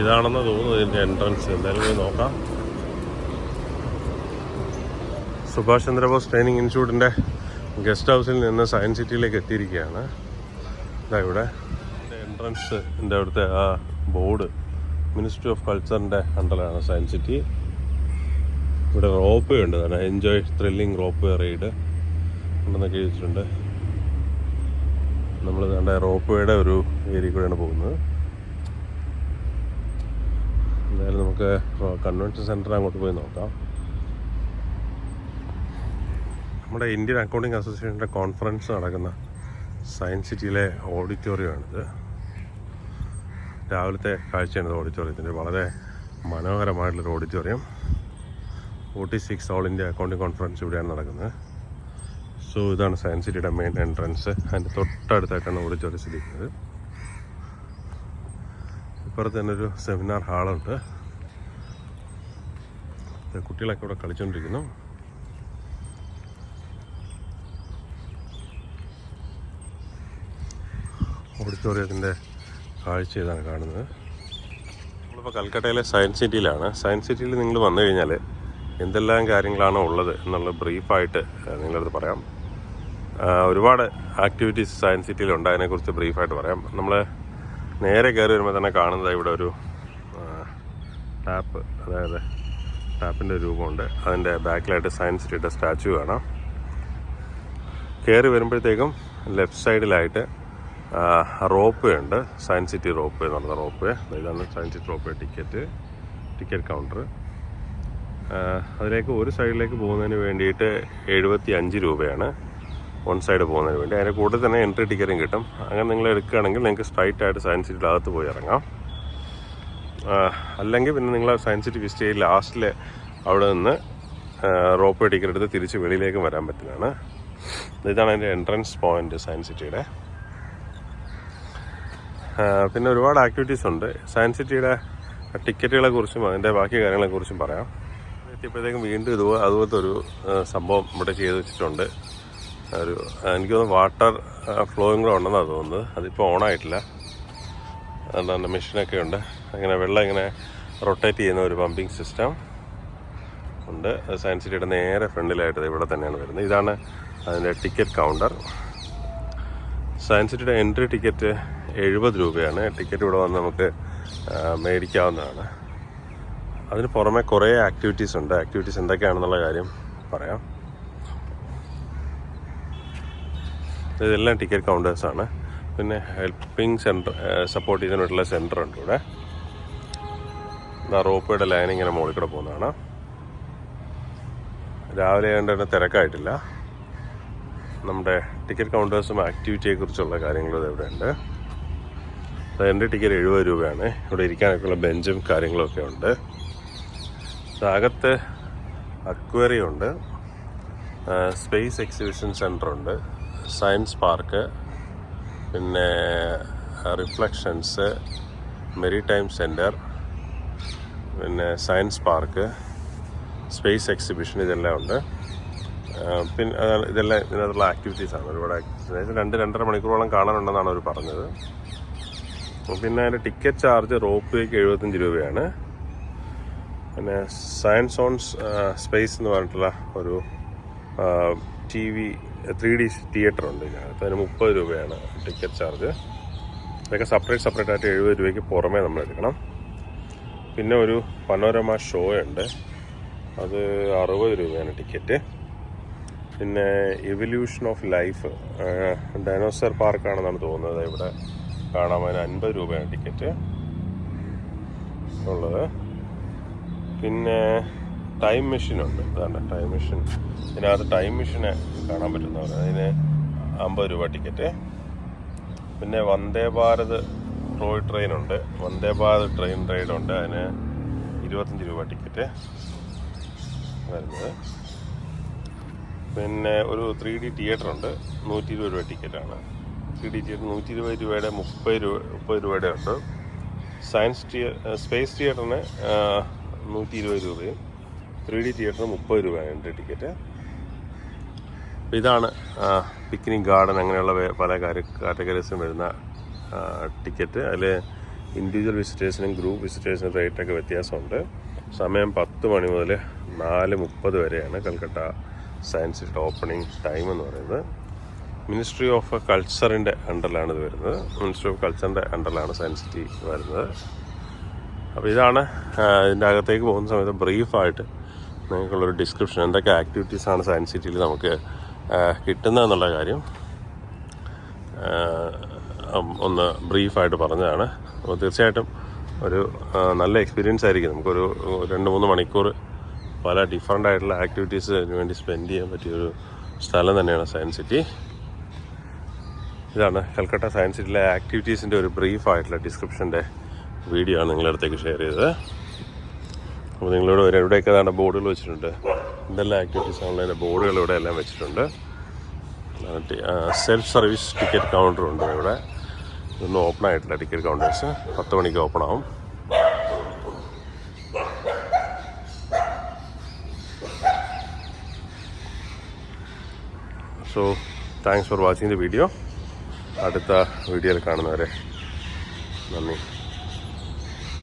ഇതാണെന്ന് തോന്നുന്നു ഇതിന്റെ എൻട്രൻസ് എന്തായാലും പോയി നോക്കാം. സുഭാഷ് ചന്ദ്രബോസ് ട്രെയിനിങ് ഇൻസ്റ്റിറ്റ്യൂട്ടിന്റെ ഗസ്റ്റ് ഹൗസിൽ നിന്ന് സയൻസ് സിറ്റിയിലേക്ക് എത്തിയിരിക്കുകയാണ്. ഇതാ ഇവിടെ. എൻട്രൻസ് എന്റെ അവിടുത്തെ ആ ബോർഡ് മിനിസ്ട്രി ഓഫ് കൾച്ചറിന്റെ അണ്ടറിലാണ് സയൻസ് സിറ്റി ഇവിടെ റോപ്പ് വേ ഉണ്ട് തന്നെ enjoy thrilling rope way ride ഉണ്ടെന്നൊക്കെ ചോദിച്ചിട്ടുണ്ട് നമ്മൾ കണ്ട റോപ്പ് വേയുടെ ഒരു ഏരിയ കൂടെയാണ് പോകുന്നത്. എന്തായാലും നമുക്ക് കൺവെൻഷൻ സെന്റർ അങ്ങോട്ട് പോയി നോക്കാം. നമ്മുടെ ഇന്ത്യൻ അക്കൗണ്ടിങ് അസോസിയേഷന്റെ കോൺഫറൻസ് നടക്കുന്ന സയൻസ് സിറ്റിയിലെ ഓഡിറ്റോറിയമാണിത് രാവിലത്തെ കാഴ്ചയാണ് ഓഡിറ്റോറിയത്തിന്റെ വളരെ മനോഹരമായിട്ടുള്ളൊരു auditorium forty six all India accounting conference ഇവിടെയാണ് നടക്കുന്നത്. സോ ഇതാണ് സയൻസ് സിറ്റിയുടെ മെയിൻ എൻട്രൻസ് അതിന്റെ തൊട്ടടുത്തായിട്ടാണ് ഓഡിറ്റോറിയം സ്ഥിതി ഇപ്പുറത്ത് തന്നെ ഒരു സെമിനാർ ഹാളുണ്ട് കുട്ടികളൊക്കെ ഇവിടെ കളിച്ചുകൊണ്ടിരിക്കുന്നു ഓഡിറ്റോറിയത്തിന്റെ കാഴ്ച ഇതാണ് കാണുന്നത്. നമ്മളിപ്പോൾ കൽക്കട്ടയിലെ സയൻസ് സിറ്റിയിലാണ് സയൻസ് സിറ്റിയിൽ നിങ്ങൾ വന്നു കഴിഞ്ഞാൽ എന്തെല്ലാം കാര്യങ്ങളാണ് ഉള്ളത് എന്നുള്ള ബ്രീഫായിട്ട് നിങ്ങളടുത്ത് പറയാം. ഒരുപാട് ആക്ടിവിറ്റീസ് സയൻസ് സിറ്റിയിലുണ്ട് അതിനെക്കുറിച്ച് ബ്രീഫായിട്ട് പറയാം. നമ്മൾ നേരെ കയറി വരുമ്പോൾ തന്നെ കാണുന്നത് ഇവിടെ ഒരു ടാപ്പ് അതായത് ടാപ്പിന്റെ രൂപമുണ്ട്. അതിന്റെ ബാക്കിലായിട്ട് സയൻസ് സിറ്റിയുടെ സ്റ്റാച്ചു കാണാം. കയറി വരുമ്പോഴത്തേക്കും ലെഫ്റ്റ് സൈഡിലായിട്ട് റോപ്പ് ഉണ്ട്. സയൻസ് സിറ്റി റോപ്പ് എന്ന് പറഞ്ഞ റോപ്പ് ഇതാണ് science city rope ticket ticket counter അതിലേക്ക് ഒരു സൈഡിലേക്ക് പോകുന്നതിന് വേണ്ടിയിട്ട് എഴുപത്തി അഞ്ച് രൂപയാണ്. വൺ സൈഡ് പോകുന്നതിന് വേണ്ടി. അതിന്റെ കൂടെ തന്നെ എൻട്രി ടിക്കറ്റും കിട്ടും. അങ്ങനെ നിങ്ങൾ എടുക്കുകയാണെങ്കിൽ നിങ്ങൾക്ക് സ്ട്രൈറ്റ് ആയിട്ട് സയൻസ് സിറ്റിയുടെ അകത്ത് പോയി ഇറങ്ങാം. അല്ലെങ്കിൽ പിന്നെ നിങ്ങൾ സയൻസ് സിറ്റി വിസിറ്റ് ചെയ്ത് ലാസ്റ്റിൽ അവിടെ നിന്ന് റോപ്പ് ടിക്കറ്റ് എടുത്ത് തിരിച്ച് വെളിയിലേക്കും വരാൻ പറ്റുന്നതാണ്. ഇതാണ് അതിന്റെ എൻട്രൻസ് പോയിന്റ് സയൻസ് സിറ്റിയുടെ പിന്നെ ഒരുപാട് ആക്ടിവിറ്റീസ് ഉണ്ട്. സയൻസ് സിറ്റിയുടെ ടിക്കറ്റുകളെ കുറിച്ചും അതിന്റെ ബാക്കി കാര്യങ്ങളെ കുറിച്ചും പറയാം. എത്തിയപ്പോഴത്തേക്കും വീണ്ടും ഇതുപോലെ അതുപോലത്തെ ഒരു സംഭവം ഇവിടെ ചെയ്ത് വെച്ചിട്ടുണ്ട്. ഒരു എനിക്ക് തോന്നുന്നു വാട്ടർ ഫ്ലോയും കൂടെ ഉണ്ടെന്നാണ് തോന്നുന്നത്. അതിപ്പോൾ ഓണായിട്ടില്ല. അതുകൊണ്ട് മെഷീനൊക്കെ ഉണ്ട്. അങ്ങനെ വെള്ളം ഇങ്ങനെ റൊട്ടേറ്റ് ചെയ്യുന്ന ഒരു പമ്പിങ് സിസ്റ്റം ഉണ്ട്. സയൻസ് സിറ്റിയുടെ നേരെ ഫ്രണ്ടിലായിട്ട് ഇവിടെ തന്നെയാണ് വരുന്നത്. ഇതാണ് അതിന്റെ ടിക്കറ്റ് കൗണ്ടർ. സയൻസ് സിറ്റിയുടെ എൻട്രി ടിക്കറ്റ് എഴുപത് രൂപയാണ്. ടിക്കറ്റ് ഇവിടെ വന്ന് നമുക്ക് മേടിക്കാവുന്നതാണ്. അതിന് പുറമെ കുറേ ആക്ടിവിറ്റീസ് ഉണ്ട്. ആക്ടിവിറ്റീസ് എന്തൊക്കെയാണെന്നുള്ള കാര്യം പറയാം. ഇതെല്ലാം ടിക്കറ്റ് കൗണ്ടേഴ്സാണ് പിന്നെ ഹെൽപ്പിംഗ് സെന്റർ സപ്പോർട്ട് ചെയ്യുന്നതിനുള്ള സെന്റർ ഉണ്ട് ഇവിടെ. ഇതാ റോപ്പയുടെ ലൈൻ ഇങ്ങനെ മുകളിൽ കൂടെ പോകുന്നതാണ്. രാവിലെ ആയതുകൊണ്ട് തന്നെ തിരക്കായിട്ടില്ല. നമ്മുടെ ടിക്കറ്റ് കൗണ്ടേഴ്സും ആക്ടിവിറ്റിയെ കുറിച്ചുള്ള കാര്യങ്ങളും ഇവിടെ ഉണ്ട്. എന്റെ ടിക്കറ്റ് എഴുപത് രൂപയാണ്. ഇവിടെ ഇരിക്കാനൊക്കെയുള്ള ബെഞ്ചും കാര്യങ്ങളൊക്കെ ഉണ്ട്. അകത്ത് അക്വേറിയം ഉണ്ട്. സ്പേസ് എക്സിബിഷൻ സെന്റർ ഉണ്ട്. സയൻസ് പാർക്ക് പിന്നെ റിഫ്ലക്ഷൻസ് മെറി ടൈം സെന്റർ പിന്നെ സയൻസ് പാർക്ക് സ്പേസ് എക്സിബിഷൻ ഇതെല്ലാം ഉണ്ട്. പിന്നെ ഇതെല്ലാം ഇതിനകത്തുള്ള ആക്ടിവിറ്റീസാണ് ഒരുപാട് ആക്ടിവിറ്റീസ് രണ്ട് രണ്ടര മണിക്കൂറോളം കാണാനുണ്ടെന്നാണ് അവർ പറഞ്ഞത്. പിന്നെ അതിന്റെ ടിക്കറ്റ് ചാർജ് റോപ്പ് വേക്ക് എഴുപത്തഞ്ച് രൂപയാണ്. പിന്നെ സയൻസ് ഓൺ സ്പേസ് എന്ന് പറഞ്ഞിട്ടുള്ള ഒരു T V three D theatre ഉണ്ട് ഇതിനകത്ത്. അതിന് മുപ്പത് രൂപയാണ് ടിക്കറ്റ് ചാർജ്. ഇതൊക്കെ സെപ്പറേറ്റ് സെപ്പറേറ്റ് ആയിട്ട് എഴുപത് രൂപയ്ക്ക് പുറമേ നമ്മൾ എടുക്കണം. പിന്നെ ഒരു പനോരമ ഷോ ഉണ്ട്. അത് അറുപത് രൂപയാണ് ടിക്കറ്റ്. പിന്നെ എവല്യൂഷൻ ഓഫ് ലൈഫ് ഡൈനോസർ പാർക്കാണെന്നാണ് തോന്നുന്നത്. ഇവിടെ കാണാൻ അതിന് അൻപത് രൂപയാണ് ടിക്കറ്റ് ഉള്ളത്. പിന്നെ ടൈം മെഷീൻ ഉണ്ട്. ഇതാണ് ടൈം മെഷീൻ ഇതിനകത്ത് ടൈം മെഷീനെ കാണാൻ പറ്റുന്നവർ അതിന് അമ്പത് രൂപ ടിക്കറ്റ് പിന്നെ വന്ദേ ഭാരത് ടോയ് ട്രെയിൻ ഉണ്ട്. വന്ദേ ഭാരത് ട്രെയിൻ റൈഡ് ഉണ്ട്. അതിന് ഇരുപത്തഞ്ച് രൂപ ടിക്കറ്റ് വരുന്നത്. പിന്നെ ഒരു ത്രീ ഡി തിയേറ്റർ ഉണ്ട്. നൂറ്റി ഇരുപത് രൂപ ടിക്കറ്റാണ് ത്രീ ഡി തിയേറ്റർ നൂറ്റി ഇരുപത് രൂപയുടെ മുപ്പത് രൂപ മുപ്പത് രൂപയുടെ ഉണ്ട്. സയൻസ് തിയേ സ്പേസ് തിയേറ്ററിന് നൂറ്റി ഇരുപത് രൂപയും. ത്രീ ഡി തിയേറ്റർ മുപ്പത് രൂപയാണ് ടിക്കറ്റ്. അപ്പോൾ ഇതാണ് പിക്നിക് ഗാർഡൻ അങ്ങനെയുള്ള പല കാറ്റഗറീസും വരുന്ന ടിക്കറ്റ്. അതിൽ ഇൻഡിവിജ്വൽ വിസിറ്റേഴ്സിനും ഗ്രൂപ്പ് വിസിറ്റേഴ്സിനും റേറ്റൊക്കെ വ്യത്യാസമുണ്ട്. സമയം പത്ത് മണി മുതൽ നാല് മുപ്പത് വരെയാണ് Calcutta science city opening time എന്ന് പറയുന്നത്. മിനിസ്ട്രി ഓഫ് കൾച്ചറിന്റെ അണ്ടറിലാണ് ഇത് വരുന്നത്. മിനിസ്ട്രി ഓഫ് കൾച്ചറിന്റെ അണ്ടറിലാണ് സയൻസ് സിറ്റി വരുന്നത്. അപ്പോൾ ഇതാണ് ഇതിന്റെ അകത്തേക്ക് പോകുന്ന സമയത്ത് ബ്രീഫായിട്ട് നിങ്ങൾക്കുള്ളൊരു ഡിസ്ക്രിപ്ഷൻ എന്തൊക്കെ ആക്ടിവിറ്റീസാണ് സയൻസ് സിറ്റിയിൽ നമുക്ക് കിട്ടുന്നത് കിട്ടുന്നതെന്നുള്ള കാര്യം ഒന്ന് ബ്രീഫായിട്ട് പറഞ്ഞതാണ്. അപ്പോൾ തീർച്ചയായിട്ടും ഒരു നല്ല എക്സ്പീരിയൻസ് ആയിരിക്കും. നമുക്കൊരു രണ്ട് മൂന്ന് മണിക്കൂർ പല ഡിഫറെന്റ് ആയിട്ടുള്ള ആക്ടിവിറ്റീസിന് വേണ്ടി സ്പെൻഡ് ചെയ്യാൻ പറ്റിയൊരു സ്ഥലം തന്നെയാണ് സയൻസ് സിറ്റി ഇതാണ് കൽക്കട്ട സയൻസ് സിറ്റിയിലെ ആക്ടിവിറ്റീസിന്റെ ഒരു ബ്രീഫ് ആയിട്ടുള്ള ഡിസ്ക്രിപ്ഷന്റെ വീഡിയോ ആണ് നിങ്ങളുടെ അടുത്തേക്ക് ഷെയർ ചെയ്തത്. അപ്പോൾ നിങ്ങളോട് ഒരു എവിടെയൊക്കെ ഏതാണ്ട് ബോർഡുകൾ വെച്ചിട്ടുണ്ട്. എന്തെല്ലാം ആക്ടിവിറ്റീസ് അതിന്റെ ബോർഡുകൾ ഇവിടെ എല്ലാം വെച്ചിട്ടുണ്ട്. സെൽഫ് സർവീസ് ടിക്കറ്റ് കൗണ്ടറുണ്ട് ഇവിടെ. ഇതൊന്നും ഓപ്പൺ ആയിട്ടില്ല ടിക്കറ്റ് കൗണ്ടേഴ്സ് പത്ത് മണിക്ക് ഓപ്പൺ ആവും. So thanks for watching the video അടുത്ത വീഡിയോയിൽ കാണുന്നവരെ. നന്ദി.